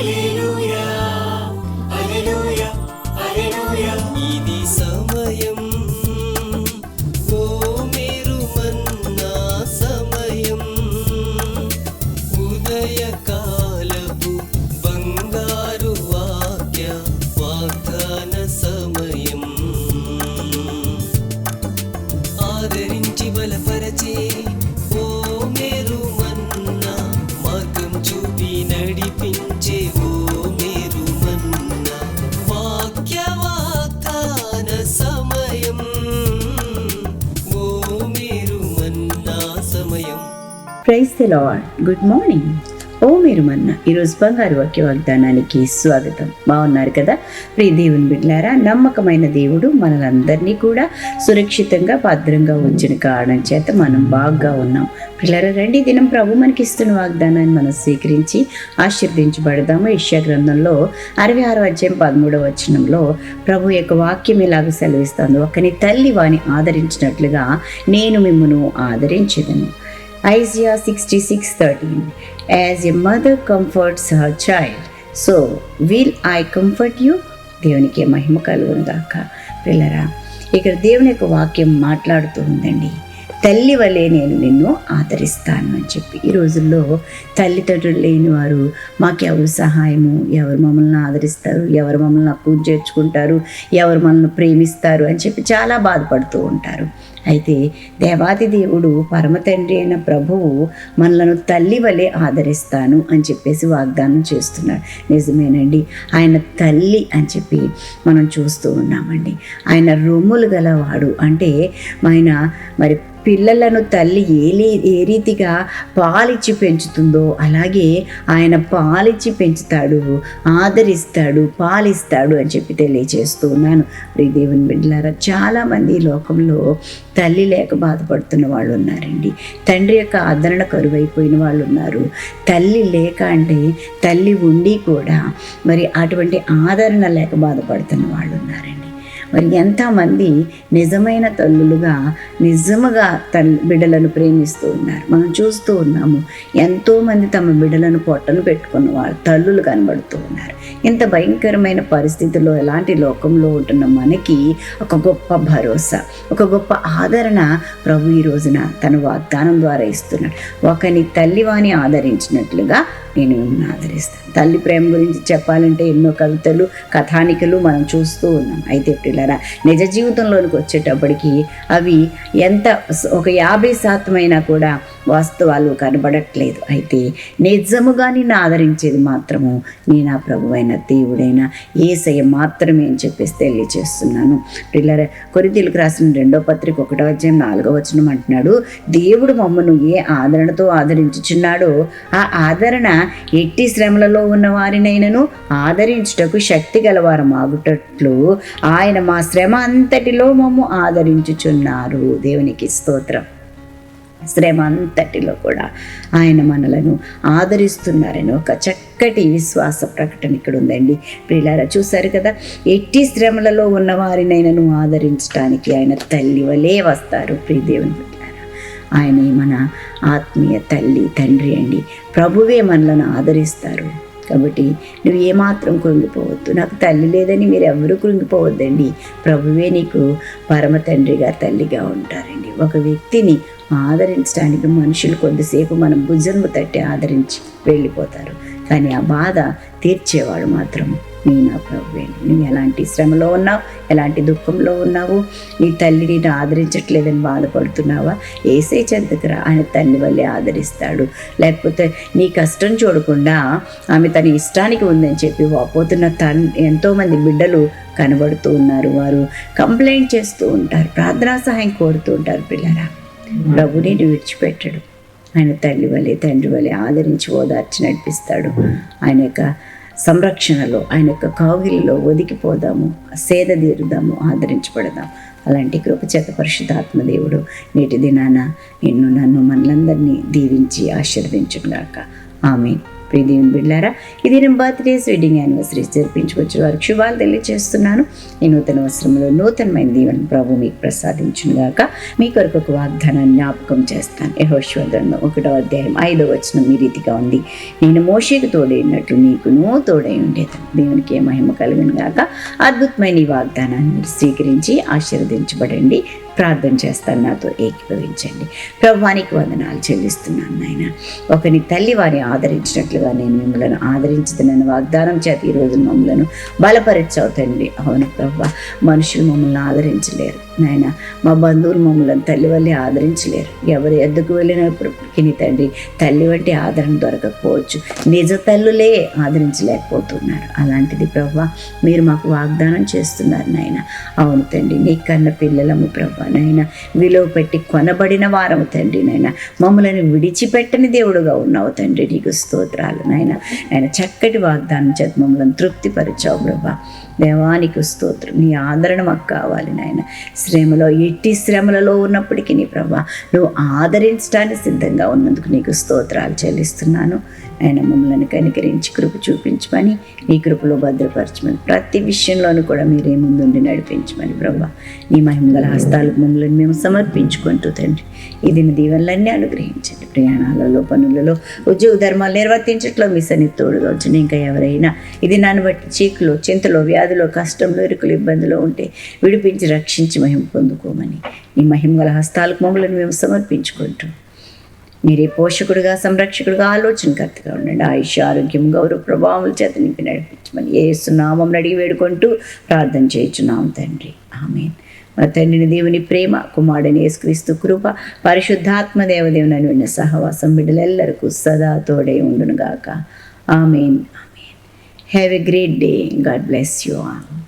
ఇది price good morning ఓ మీరు మన్న ఈరోజు బంగారు వాక్య వాగ్దానానికి స్వాగతం. బాగున్నారు కదా? ప్రియ దేవుని బిడ్లారా నమ్మకమైన దేవుడు మనలందరినీ కూడా సురక్షితంగా భద్రంగా ఉంచిన కారణం చేత మనం బాగా ఉన్నాం. పిల్లల రండి దినం ప్రభు మనకి ఇస్తున్న వాగ్దానాన్ని మనం స్వీకరించి ఆశీర్దించబడదాము యెషయా గ్రంథంలో అరవై ఆరు అధ్యాయం పదమూడవ వచనంలో ప్రభు యొక్క వాక్యం ఇలాగ సెలవిస్తుంది. ఒకని తల్లి వాని ఆదరించినట్లుగా నేను మిమ్మను ఆదరించదను. Isaiah 66 13. As a mother comforts her child, so will I comfort you. దేవునికి మహిమ కలుగును గాక. పిల్లరా ఇక్కడ దేవుని యొక్క వాక్యం మాట్లాడుతూ ఉందండి. తల్లి వలె నేను నిన్ను ఆదరిస్తాను అని చెప్పి. ఈ రోజుల్లో తల్లిదండ్రులు లేని వారు మాకెవరు సహాయము? ఎవరు మమ్మల్ని ఆదరిస్తారు? ఎవరు మమ్మల్ని అప్పు చేర్చుకుంటారు? ఎవరు మనల్ని ప్రేమిస్తారు? అని చెప్పి చాలా బాధపడుతూ ఉంటారు. అయితే దేవాది దేవుడు పరమతండ్రి అయిన ప్రభువు మనలను తల్లి వలె ఆదరిస్తాను అని చెప్పేసి వాగ్దానం చేస్తున్నాడు. నిజమేనండి. ఆయన తల్లి అని చెప్పి మనం చూస్తూ ఉన్నామండి. ఆయన రొమ్ములు గలవాడు. అంటే ఆయన మరి పిల్లలను తల్లి ఏ ఏ రీతిగా పాలిచ్చి పెంచుతుందో అలాగే ఆయన పాలిచ్చి పెంచుతాడు ఆదరిస్తాడు పాలిస్తాడు అని చెప్పి తెలియజేస్తూ ఉన్నాను. దేవుని బిడ్డలారా చాలామంది లోకంలో తల్లి లేక బాధపడుతున్న వాళ్ళు ఉన్నారండి. తండ్రి యొక్క ఆదరణ కరువైపోయిన వాళ్ళు ఉన్నారు. తల్లి లేక అంటే తల్లి ఉండి కూడా మరి అటువంటి ఆదరణ లేక బాధపడుతున్న వాళ్ళు ఉన్నారండి. మరి ఎంతమంది నిజమైన తల్లులుగా నిజముగా తల్లి బిడ్డలను ప్రేమిస్తూ ఉన్నారు. మనం చూస్తూ ఉన్నాము ఎంతోమంది తమ బిడ్డలను పొట్టను పెట్టుకున్న వారు తల్లులు కనబడుతూ ఉన్నారు. ఇంత భయంకరమైన పరిస్థితుల్లో ఎలాంటి లోకంలో ఉంటున్న మనకి ఒక గొప్ప భరోసా ఒక గొప్ప ఆదరణ ప్రభు ఈ రోజున తన వాగ్దానం ద్వారా ఇస్తున్నాడు. ఒకని తల్లివాని ఆదరించినట్లుగా నేను మిమ్మల్ని ఆదరిస్తాను. తల్లి ప్రేమ గురించి చెప్పాలంటే ఎన్నో కవితలు కథానికలు మనం చూస్తూ ఉన్నాం. అయితే పిల్లరా నిజ జీవితంలోనికి వచ్చేటప్పటికి అవి ఎంత ఒక యాభై శాతం అయినా కూడా వాస్తవాలు కనబడట్లేదు. అయితే నిజముగా నిన్ను ఆదరించేది మాత్రము నీ నా ప్రభువైన దేవుడైన ఏసయ్య మాత్రమే అని చెప్పేసి తెలియజేస్తున్నాను పిల్లర కొరితీలకు రాసిన రెండో పత్రిక ఒకటో అధ్యాయం నాలుగో వచనం అంటున్నాడు దేవుడు మమ్మను ఏ ఆదరణతో ఆదరించుచున్నాడో ఆ ఆదరణ ఎట్టి శ్రమలలో ఉన్న వారినైనను ఆదరించుటకు శక్తి గలవారు మాగుటట్లు ఆయన మా శ్రమ అంతటిలో మమ్ము ఆదరించుచున్నారు. దేవునికి స్తోత్రం. శ్రమ అంతటిలో కూడా ఆయన మనలను ఆదరిస్తున్నారని ఒక చక్కటి విశ్వాస ప్రకటన ఇక్కడ ఉందండి. ప్రియులారా చూశారు కదా? ఎట్టి శ్రమలలో ఉన్న వారినైనను ఆదరించడానికి ఆయన తల్లి వలే వస్తారు. ప్రియదేవుని ఆయన ఆయనే మన ఆత్మీయ తల్లి తండ్రి అండి. ప్రభువే మనలను ఆదరిస్తారు. కాబట్టి నువ్వు ఏమాత్రం కృంగిపోవద్దు. నాకు తల్లి లేదని మీరు ఎవరు కృంగిపోవద్దండి. ప్రభువే నీకు పరమ తండ్రిగా తల్లిగా ఉంటారండి. ఒక వ్యక్తిని ఆదరించడానికి మనుషులు కొద్దిసేపు మనం భుజము తట్టి ఆదరించి వెళ్ళిపోతారు. కానీ ఆ బాధ తీర్చేవాడు మాత్రం నీ నా ప్రభువే. నువ్వు ఎలాంటి శ్రమలో ఉన్నావు? ఎలాంటి దుఃఖంలో ఉన్నావు? నీ తల్లి నేను ఆదరించట్లేదని బాధపడుతున్నావా? ఏసే చెంతకురా ఆయన తల్లి వల్లే ఆదరిస్తాడు. లేకపోతే నీ కష్టం చూడకుండా ఆమె తన ఇష్టానికి ఉందని చెప్పి వాపోతున్న తన్ ఎంతోమంది బిడ్డలు కనబడుతూ ఉన్నారు. వారు కంప్లైంట్ చేస్తూ ఉంటారు. ప్రార్థనా సహాయం కోరుతూ ఉంటారు పిల్లరా. డబ్బుని విడిచిపెట్టడు. ఆయన తల్లి వలె తండ్రి వలె ఆదరించి ఓదార్చి నడిపిస్తాడు. ఆయన యొక్క సంరక్షణలో ఆయన యొక్క కావిలిలో ఒదికిపోదాము సేద తీరుదాము ఆదరించబడదాం అలాంటి కృపచేత పరిశుద్ధాత్మదేవుడు నేటి దినాన నిన్ను నన్ను మనలందరినీ దీవించి ఆశీర్వదించుగాక ఆమె ప్రియ బిళ్ళారా ఇది నేను బర్త్డేస్ వెడ్డింగ్ యానివర్సరీస్ జరిపించుకొచ్చిన వారికి శుభాలు తెలియజేస్తున్నాను. ఈ నూతన వస్త్రంలో నూతనమైన దీవెన ప్రభు మీకు ప్రసాదించుగాక మీ కొరకు ఒక వాగ్దానాన్ని జ్ఞాపకం చేస్తాను. యహోశ్వదంలో ఒకటో అధ్యాయం ఐదో వచ్చిన ఈ రీతిగా ఉంది. నేను మోషేకు తోడైనట్టు నీకును తోడై ఉండేది. దేవునికి ఏ మహిమ కలిగిన గాక అద్భుతమైన ఈ వాగ్దానాన్ని స్వీకరించి ఆశీర్వదించబడండి. ప్రార్థన చేస్తాను. నాతో ఏకీభవించండి. ప్రభానికి వందనాలు చెల్లిస్తున్నాను నాయన. ఒకని తల్లి వారిని ఆదరించినట్లుగా నేను మిమ్మల్ని ఆదరించుతున్నాను. వాగ్దానం చేత ఈ రోజు మమ్మలను బలపరచావు తండ్రి. అవును ప్రభా మనుషులు మమ్మల్ని ఆదరించలేరు. నాయన మా బంధువులు మమ్మల్ని తల్లి వల్లే ఆదరించలేరు. ఎవరు ఎద్దుకు వెళ్ళినప్పటికీ తండ్రి తల్లి వంటి ఆదరణ దొరకకపోవచ్చు. నిజ తల్లులే ఆదరించలేకపోతున్నారు. అలాంటిది ప్రభా మీరు మాకు వాగ్దానం చేస్తున్నారు నాయన. అవును తండ్రి నీ కన్న పిల్లలము ప్రభా నాయన. విలువ పెట్టి కొనబడిన వారము తండ్రి నాయన. మమ్మల్ని విడిచిపెట్టని దేవుడుగా ఉన్నావు తండ్రి. నీకు స్తోత్రాలు నాయన. ఆయన చక్కటి వాగ్దానం చేత మమ్మల్ని తృప్తిపరిచావు ప్రభా దేవానికి స్తోత్రం. నీ ఆదరణ మాకు కావాలి నాయన. శ్రమలో ఎట్టి శ్రమలలో ఉన్నప్పటికీ నీ ప్రభా నువ్వు ఆదరించడానికి సిద్ధంగా ఉన్నందుకు నీకు స్తోత్రాలు చెల్లిస్తున్నాను. ఆయన మమ్మల్ని కనికరించి కృప చూపించమని నీ కృపలో భద్రపరచమని ప్రతి విషయంలోనూ కూడా మీరే ముందుండి నడిపించమని ప్రభా. నీ మహిమగల హస్తాలకు మమ్మల్ని మేము సమర్పించుకుంటూ తండ్రి ఈ దిన దీవెనలన్నీ అనుగ్రహించండి. ప్రయాణాలలో పనులలో ఉద్యోగ ధర్మాలు నిర్వర్తించట్లో మీ సన్ని తోడుగా వచ్చిన ఇంకా ఎవరైనా ఇది నన్ను బట్టి చీకులు చింతలో వ్యాధిలో కష్టంలో ఇరుకులు ఇబ్బందులు ఉంటే విడిపించి రక్షించి మహిమ పొందుకోమని నీ మహిమగల హస్తాలకు మమ్మల్ని మేము సమర్పించుకుంటూ మీరే పోషకుడుగా సంరక్షకుడుగా ఆలోచనకర్తగా ఉండండి. ఆయుష్ ఆరోగ్యం గౌరవ ప్రభావం చేత నింపి నడిపించమని ఏసునామం అడిగి వేడుకుంటూ ప్రార్థన చేయించున్నాం తండ్రి. ఆమె మా తండ్రిని దేవుని ప్రేమ కుమారుడిని యేసుక్రీస్తు కృప పరిశుద్ధాత్మ దేవదేవుని విన్న సహవాసం బిడ్డలెల్లరికూ సదా తోడే ఉండునుగాక. Amen. Amen. Have a great day God bless you all